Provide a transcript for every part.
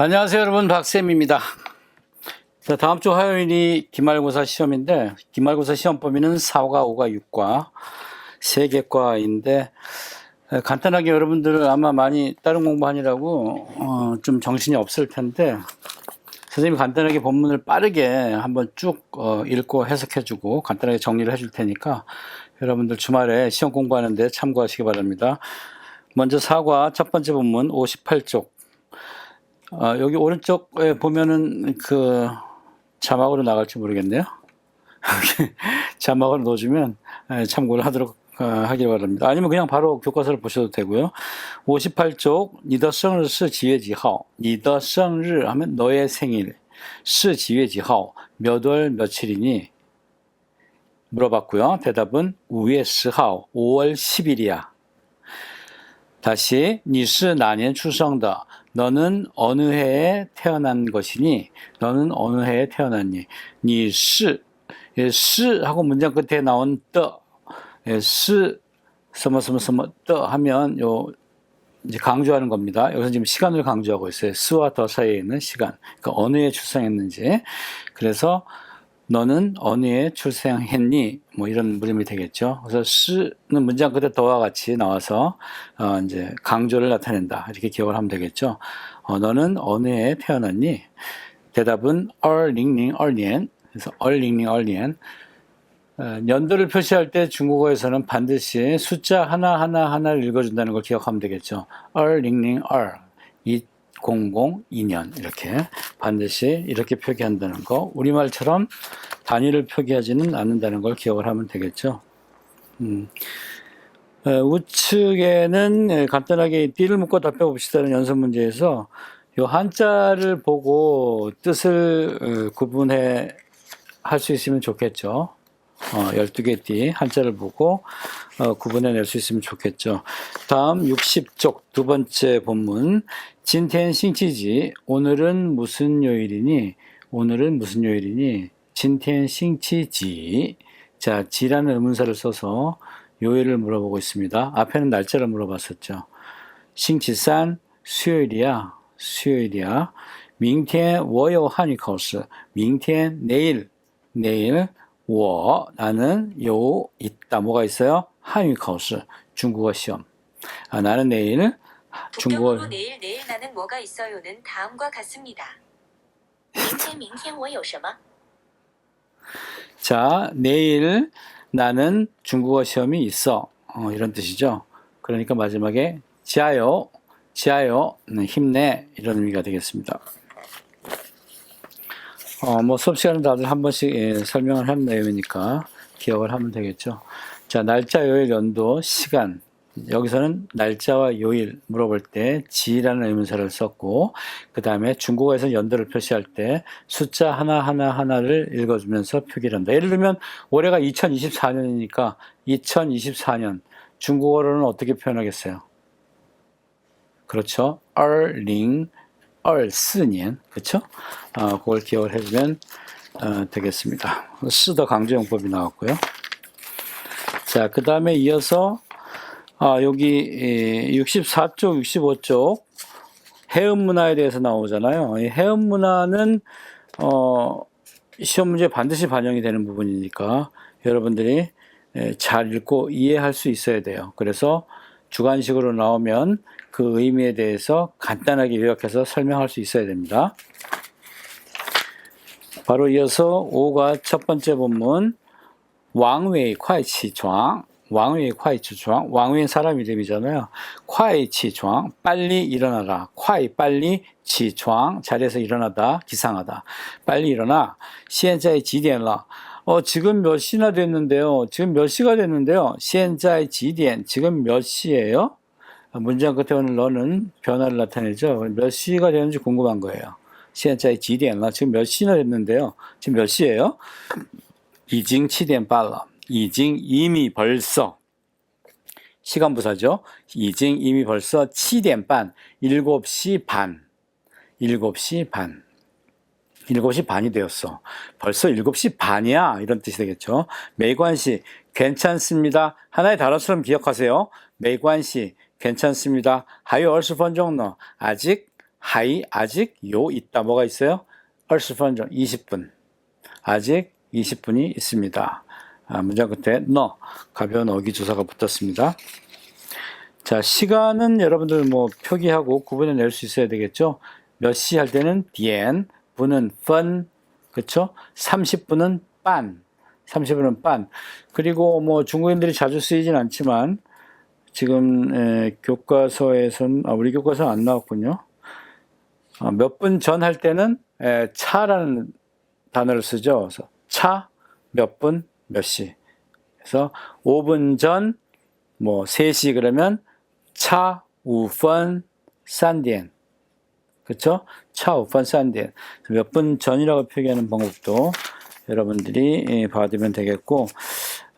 안녕하세요 여러분 박쌤입니다. 자, 다음 주 화요일이 기말고사 시험인데 기말고사 시험 범위는 4과 5과 6과 3개 과인데 간단하게 여러분들 아마 많이 다른 공부하느라고 어, 좀 정신이 없을 텐데 선생님이 간단하게 본문을 빠르게 한번 쭉 어, 읽고 해석해주고 간단하게 정리를 해줄 테니까 여러분들 주말에 시험 공부하는데 참고하시기 바랍니다. 먼저 4과 첫 번째 본문 58쪽 어, 여기 오른쪽에 보면은 그 자막으로 나갈지 모르겠네요. 자막을 넣어주면 예, 참고를 하도록 어, 하길 바랍니다. 아니면 그냥 바로 교과서를 보셔도 되고요. 58쪽, 니더 생일스 지에 지하오. 니더 생일 하면 너의 생일. 스 지에 지하오. 몇월 며칠이니? 물어봤고요. 대답은 우에 스하오. 5월 10일이야. 다시, 니스 나년 출성다. 너는 어느 해에 태어난 것이니? 너는 어느 해에 태어났니? 니스 예, 스 하고 문장 끝에 나온 떠, 예, 스 서머서머서머 떠 하면 요 이제 강조하는 겁니다. 여기서 지금 시간을 강조하고 있어요. 스와 더 사이에 있는 시간. 그러니까 어느 해에 출생했는지. 그래서 너는 어느 해 출생했니? 뭐 이런 물음이 되겠죠. 그래서 스는 문장 끝에 더와 같이 나와서 어 이제 강조를 나타낸다. 이렇게 기억을 하면 되겠죠. 어 너는 어느 해에 태어났니? 대답은 2002년. 그래서 2002년. 어, 연도를 표시할 때 중국어에서는 반드시 숫자 하나 하나 하나를 읽어준다는 걸 기억하면 되겠죠. 2002, 2002년 이렇게 반드시 이렇게 표기한다는 거. 우리말처럼 단위를 표기하지는 않는다는 걸 기억을 하면 되겠죠. 음. 어, 우측에는 예, 간단하게 띠를 묶고 답해 봅시다는 연습 문제에서 요 한자를 보고 뜻을 어, 구분해 할 수 있으면 좋겠죠. 어, 12개 띠 한자를 보고 어, 구분해낼 수 있으면 좋겠죠. 다음 60쪽 두 번째 본문 진텐 싱치지 오늘은 무슨 요일이니? 오늘은 무슨 요일이니? 진텐 싱치지 자 지라는 의문사를 써서 요일을 물어보고 있습니다. 앞에는 날짜를 물어봤었죠. 싱치산 수요일이야. 수요일이야. 明天我有汉语考试.明天 내일 내일 我 나는 요 있다 뭐가 있어요? 한유 考试 중국어 시험. 아, 나는 내일 중국어 북경으로 내일 내일 나는 뭐가 있어요는 다음과 같습니다. 明天明天我有什么? 자 내일 나는 중국어 시험이 있어. 어, 이런 뜻이죠. 그러니까 마지막에 지하요, 지하요, 음, 힘내 이런 의미가 되겠습니다. 어, 뭐 수업 시간은 다들 한 번씩 예, 설명을 한 내용이니까 기억을 하면 되겠죠. 자, 날짜, 요일, 연도, 시간. 여기서는 날짜와 요일 물어볼 때 지라는 의문사를 썼고 그 다음에 중국어에서 연도를 표시할 때 숫자 하나 하나 하나를 읽어주면서 표기를 한다. 예를 들면 올해가 2024년이니까 2024년 중국어로는 어떻게 표현하겠어요? 그렇죠. 20 24년 그렇죠? 어, 그걸 기억을 해주면 어, 되겠습니다. 쓰더 강조용법이 나왔고요. 자, 그 다음에 이어서 아, 여기 64쪽, 65쪽 해음 문화에 대해서 나오잖아요. 이 해음 문화는 어, 시험 문제에 반드시 반영이 되는 부분이니까 여러분들이 예, 잘 읽고 이해할 수 있어야 돼요. 그래서 주관식으로 나오면 그 의미에 대해서 간단하게 요약해서 설명할 수 있어야 됩니다. 바로 이어서 5과 첫 번째 본문 왕웨이 콰이치좌 왕웨이 콰이치좌 왕웨이 사람 이름이잖아요. 콰이치좌 빨리 일어나라. 콰이 빨리 치좌 자리에서 일어나다 기상하다. 빨리 일어나. 现在几点了? 어, 지금 몇 시나 됐는데요. 지금 몇 시가 됐는데요. 시엔자의 지디엔. 지금 몇 시예요? 문장 끝에 오는 너는 변화를 나타내죠. 몇 시가 되는지 궁금한 거예요. 시엔자의 지디엔. 나 지금 몇 시나 됐는데요. 지금 몇 시예요? 이징 치디엔 빨라. 이징 이미 벌써. 시간 부사죠. 이징 이미 벌써 치디엔 반. 7시 반. 7시 반. 7시 반이 되었어. 벌써 7시 반이야. 이런 뜻이 되겠죠. 매관시 괜찮습니다. 하나의 단어처럼 기억하세요. 매관시 괜찮습니다. 하요 20분 정도. 아직 하이 아직 요 있다. 뭐가 있어요? 20분 정 20분. 아직 20분이 있습니다. 아, 문장 끝에 너 가벼운 어기 조사가 붙었습니다. 자, 시간은 여러분들 뭐 표기하고 구분해 낼 수 있어야 되겠죠? 몇 시 할 때는 디엔, 분은 펀, 그쵸? 30분은 빤, 30분은 빤. 그리고 뭐 중국인들이 자주 쓰이진 않지만 지금 에, 교과서에선 아, 우리 교과서 안 나왔군요. 아, 몇분 전 할 때는 에, 차라는 단어를 쓰죠. 그래서 차, 몇 분, 몇 시. 그래서 5분 전, 뭐 3시 그러면 차, 우펀, 산디 엔. 그쵸? 차, 우펀, 산디엔. 몇분 전이라고 표기하는 방법도 여러분들이 예, 봐두면 되겠고,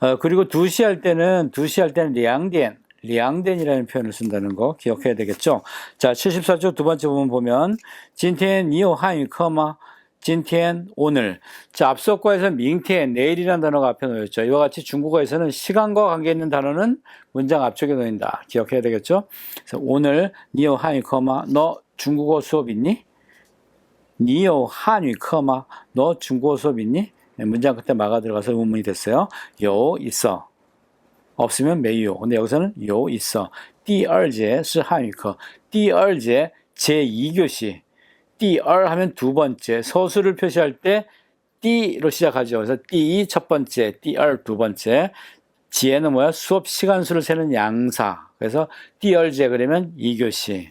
어, 그리고 2시 할 때는, 2시 할 때는 리앙디엔, 리앙덴이라는 표현을 쓴다는 거 기억해야 되겠죠? 자, 74쪽 두 번째 부분 보면, 진텐 니오 한유 커마, 진텐 오늘. 자, 앞서 과에서 밍텐 내일이라는 단어가 앞에 놓였죠. 이와 같이 중국어에서는 시간과 관계 있는 단어는 문장 앞쪽에 놓인다. 기억해야 되겠죠? 그래서 오늘 니오 한유 커마, 너 중국어 수업 있니? 니요 한유 커마, 너 중국어 수업 있니? 네, 문장 끝에 막아 들어가서 의문문이 됐어요. 요 있어. 없으면 메요. 근데 여기서는 요 있어. 第二节是汉语课.第二节제2교시. 第二 하면 두 번째. 서술을 표시할 때 띠로 시작하죠. 그래서 第一 첫 번째, 第二 두 번째. 지혜는 뭐야? 수업 시간 수를 세는 양사. 그래서 第二节 그러면 2교시.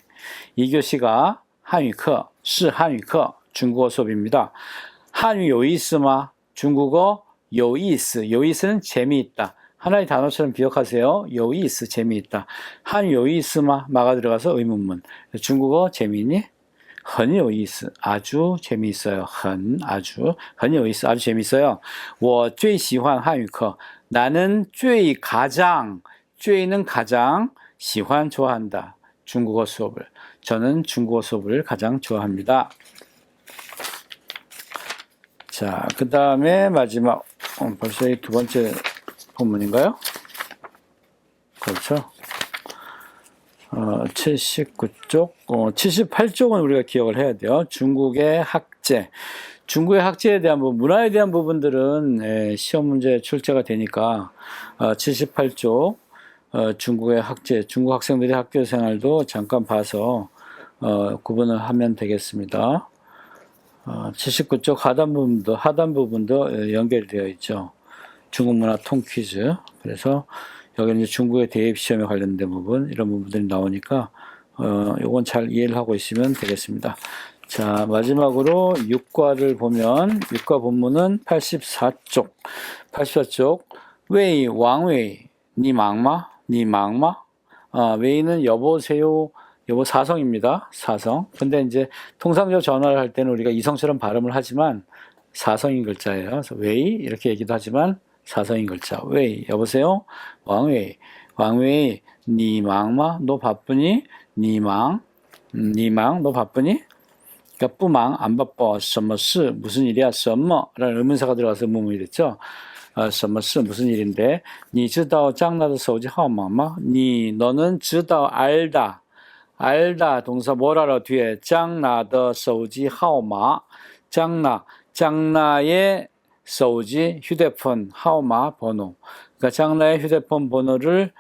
2교시가 한유课, 是한유课, 중국어 수업입니다. 한유 有意思吗? 중국어 有意思. 有意思는 재미있다. 하나의 단어처럼 기억하세요. 有意思 재미있다. 한유 有意思吗? 막아 들어가서 의문문. 중국어 재미있니? 很有意思. 아주 재미있어요. 很 아주 很有意思. 아주 재미있어요. 我最喜欢汉语课. 나는 最 가장 最는 가장 喜欢 좋아한다. 중국어 수업을. 저는 중국어 수업을 가장 좋아합니다. 자, 그 다음에 마지막, 어, 벌써 이 두 번째 본문인가요? 그렇죠. 어, 79쪽, 어, 78쪽은 우리가 기억을 해야 돼요. 중국의 학제. 중국의 학제에 대한 부분, 문화에 대한 부분들은 예, 시험 문제 출제가 되니까 어, 78쪽 어, 중국의 학제, 중국 학생들의 학교 생활도 잠깐 봐서 어, 구분을 하면 되겠습니다. 어, 79쪽 하단 부분도 하단 부분도 어, 연결되어 있죠. 중국 문화 통 퀴즈. 그래서 여기는 중국의 대입 시험에 관련된 부분 이런 부분들이 나오니까 어, 요건 잘 이해를 하고 있으면 되겠습니다. 자, 마지막으로 6과를 보면 6과 본문은 84쪽. 84쪽. 웨이 왕웨이 니 망마? 니 망마? 아, 웨이는 여보세요. 여보 사성입니다. 사성. 근데 이제 통상적 전화를 할 때는 우리가 이성처럼 발음을 하지만 사성인 글자예요. 그래서 웨이 이렇게 얘기도 하지만 사성인 글자. 웨이 여보세요. 왕웨이 왕웨이 니 망마? 너 바쁘니? 니망 음, 니망 너 바쁘니? 그러니까 뿌망 안 바빠. 什么事 무슨 일이야? 什么 라는 의문사가 들어가서 의문이 됐죠. 어, 什么事 무슨 일인데? 你知道 장나의 手机号码吗? 니 너는 知道 알다. 알다 동사 뭘 알아 뒤에 장나의 手机号码 장나 장나의 手机 휴대폰 号码 번호 그러니까 장나의 휴대폰 번호를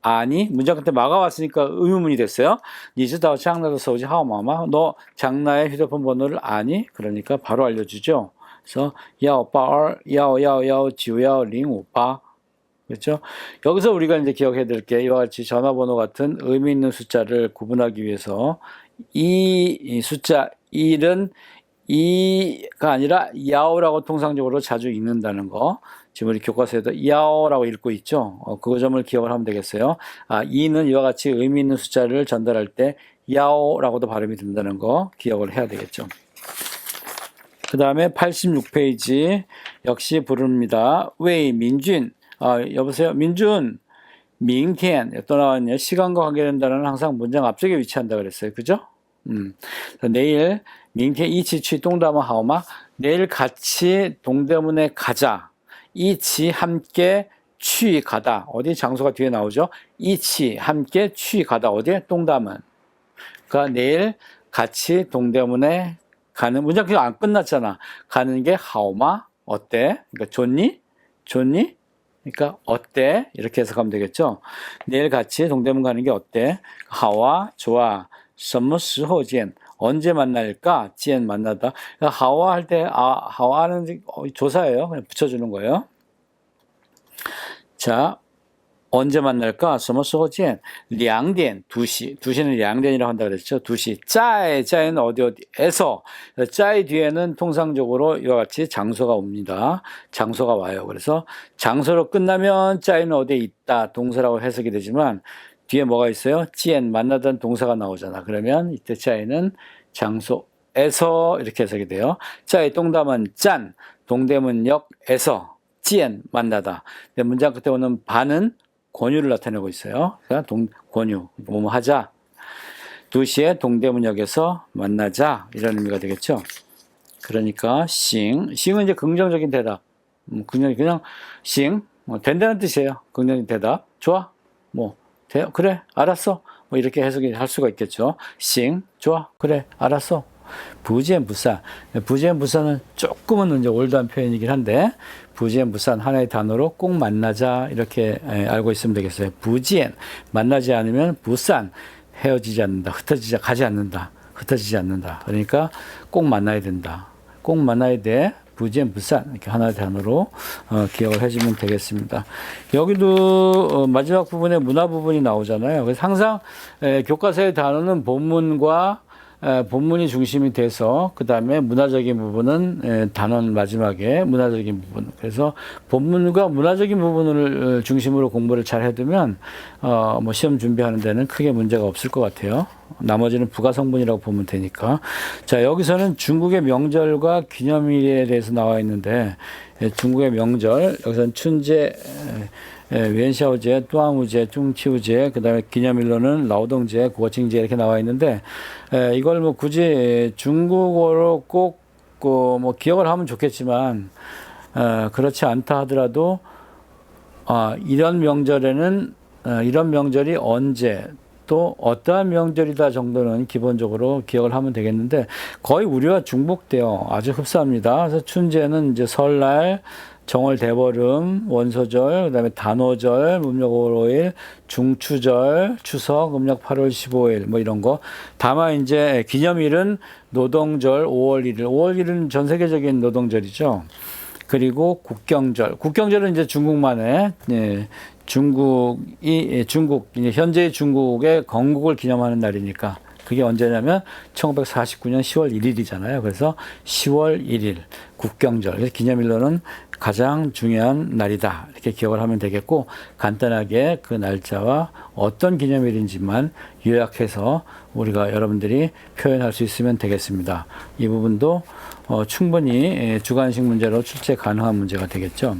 아니 문장 끝에 막아왔으니까 의문문이 됐어요. 你知道 장나의 手机号码吗? 너 장나의 휴대폰 번호를 아니? 그러니까 바로 알려주죠. 그래서 182-111-91058 그렇죠? 여기서 우리가 이제 기억해야 될 게 이와 같이 전화번호 같은 의미 있는 숫자를 구분하기 위해서 이, 이 숫자 1은 2가 아니라 야오라고 통상적으로 자주 읽는다는 거. 지금 우리 교과서에도 야오라고 읽고 있죠. 어, 그 점을 기억을 하면 되겠어요. 아, 2는 이와 같이 의미 있는 숫자를 전달할 때 야오라고도 발음이 된다는 거 기억을 해야 되겠죠. 그 다음에 86페이지 역시 부릅니다. 웨이 민준 아, 여보세요 민준 민텐 또 나왔네요. 시간과 관계된다는 항상 문장 앞쪽에 위치한다 그랬어요. 그죠? 음. 내일 민텐 이치 취 동다마 하오마 내일 같이 동대문에 가자. 이치 함께 취 가다. 어디 장소가 뒤에 나오죠? 이치 함께 취 가다. 어디에? 동다문. 그러니까 내일 같이 동대문에 가는 문장 그냥 안 끝났잖아. 가는 게 하오마 어때? 그러니까 좋니? 좋니? 그러니까 어때? 이렇게 해석하면 되겠죠. 내일 같이 동대문 가는 게 어때? 하와 좋아. 什么时候见? 언제 만날까? 见 만나다. 그러니까 하와 할 때 아, 하와는 어, 조사예요. 그냥 붙여주는 거예요. 자, 언제 만날까? 什么时候见? 2点, 2시. 2시는 2点이라고 한다 그랬죠. 2시. 짜에, 짜에는 어디 어디에서. 짜의 뒤에는 통상적으로 이와 같이 장소가 옵니다. 장소가 와요. 그래서 장소로 끝나면 짜에는 어디에 있다. 동사라고 해석이 되지만 뒤에 뭐가 있어요? 찌엔 만나던 동사가 나오잖아. 그러면 이때 짜에는 장소에서 이렇게 해석이 돼요. 짜의 동담은 짠. 동대문역에서 찌엔 만나다. 근데 문장 끝에 오는 반은 권유를 나타내고 있어요. 그러니까 동, 권유, 뭐뭐 하자. 2시에 동대문역에서 만나자. 이런 의미가 되겠죠. 그러니까, 싱. 싱은 이제 긍정적인 대답. 음, 그냥, 그냥, 싱. 뭐, 된다는 뜻이에요. 긍정적인 대답. 좋아. 뭐, 돼, 그래. 알았어. 뭐, 이렇게 해석이 할 수가 있겠죠. 싱. 좋아. 그래. 알았어. 부지엔 부산. 부지엔 부산은 조금은 이제 올드한 표현이긴 한데, 부지엔 부산 하나의 단어로 꼭 만나자 이렇게 에, 알고 있으면 되겠어요. 부지엔 만나지 않으면 부산 헤어지지 않는다. 흩어지지 가지 않는다. 흩어지지 않는다. 그러니까 꼭 만나야 된다. 꼭 만나야 돼. 부지엔 부산 이렇게 하나의 단어로 어, 기억을 해주면 되겠습니다. 여기도 어, 마지막 부분에 문화 부분이 나오잖아요. 그래서 항상 에, 교과서의 단어는 본문과 에, 본문이 중심이 돼서 그 다음에 문화적인 부분은 에, 단원 마지막에 문화적인 부분. 그래서 본문과 문화적인 부분을 어, 중심으로 공부를 잘 해두면 어, 뭐 시험 준비하는 데는 크게 문제가 없을 것 같아요. 나머지는 부가 성분이라고 보면 되니까. 자 여기서는 중국의 명절과 기념일에 대해서 나와 있는데 에, 중국의 명절 여기서는 춘제 에, 에, 웬샤오제, 뚜아무제, 뚱치우제, 그 다음에 기념일로는 라오동제, 구어칭제 이렇게 나와 있는데, 에, 이걸 뭐 굳이 중국어로 꼭, 그, 뭐 기억을 하면 좋겠지만, 어, 그렇지 않다 하더라도, 아, 이런 명절에는, 어, 이런 명절이 언제, 또 어떠한 명절이다 정도는 기본적으로 기억을 하면 되겠는데 거의 우리와 중복돼요. 아주 흡사합니다. 그래서 춘제는 이제 설날, 정월 대보름, 원소절, 그다음에 단오절, 음력 5월 5일, 중추절, 추석, 음력 8월 15일 뭐 이런 거. 다만 이제 기념일은 노동절 5월 1일. 5월 1일은 전 세계적인 노동절이죠. 그리고 국경절. 국경절은 이제 중국만의 예, 중국이 예, 중국 이제 현재 중국의 건국을 기념하는 날이니까 그게 언제냐면 1949년 10월 1일이잖아요. 그래서 10월 1일 국경절. 기념일로는 가장 중요한 날이다. 이렇게 기억을 하면 되겠고 간단하게 그 날짜와 어떤 기념일인지만 요약해서 우리가 여러분들이 표현할 수 있으면 되겠습니다. 이 부분도 어, 충분히 예, 주관식 문제로 출제 가능한 문제가 되겠죠.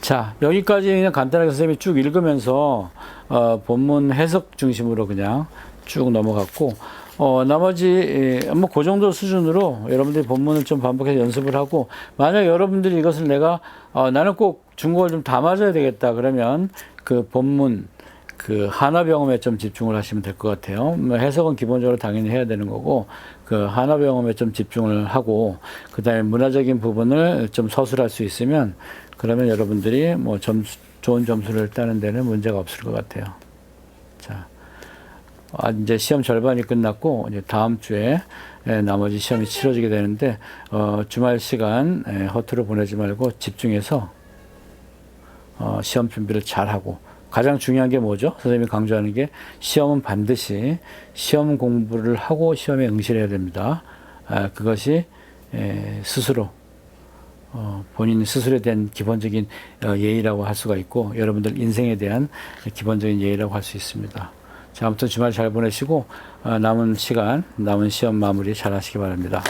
자, 여기까지 그냥 간단하게 선생님이 쭉 읽으면서, 어, 본문 해석 중심으로 그냥 쭉 넘어갔고, 어, 나머지, 예, 뭐, 그 정도 수준으로 여러분들이 본문을 좀 반복해서 연습을 하고, 만약 여러분들이 이것을 내가, 어, 나는 꼭 중국어를 좀다 맞아야 되겠다. 그러면 그 본문, 그 하나병음에 좀 집중을 하시면 될 것 같아요. 뭐 해석은 기본적으로 당연히 해야 되는 거고, 그 하나병음에 좀 집중을 하고, 그 다음에 문화적인 부분을 좀 서술할 수 있으면, 그러면 여러분들이 뭐 점수, 좋은 점수를 따는 데는 문제가 없을 것 같아요. 자, 아, 이제 시험 절반이 끝났고, 이제 다음 주에 에, 나머지 시험이 치러지게 되는데, 어, 주말 시간 에, 허투루 보내지 말고 집중해서 어, 시험 준비를 잘 하고, 가장 중요한 게 뭐죠? 선생님이 강조하는 게 시험은 반드시 시험 공부를 하고 시험에 응시를 해야 됩니다. 아, 그것이 에, 스스로 어, 본인 스스로에 대한 기본적인 어, 예의라고 할 수가 있고 여러분들 인생에 대한 기본적인 예의라고 할 수 있습니다. 자, 아무튼 주말 잘 보내시고 어, 남은 시간, 남은 시험 마무리 잘 하시기 바랍니다.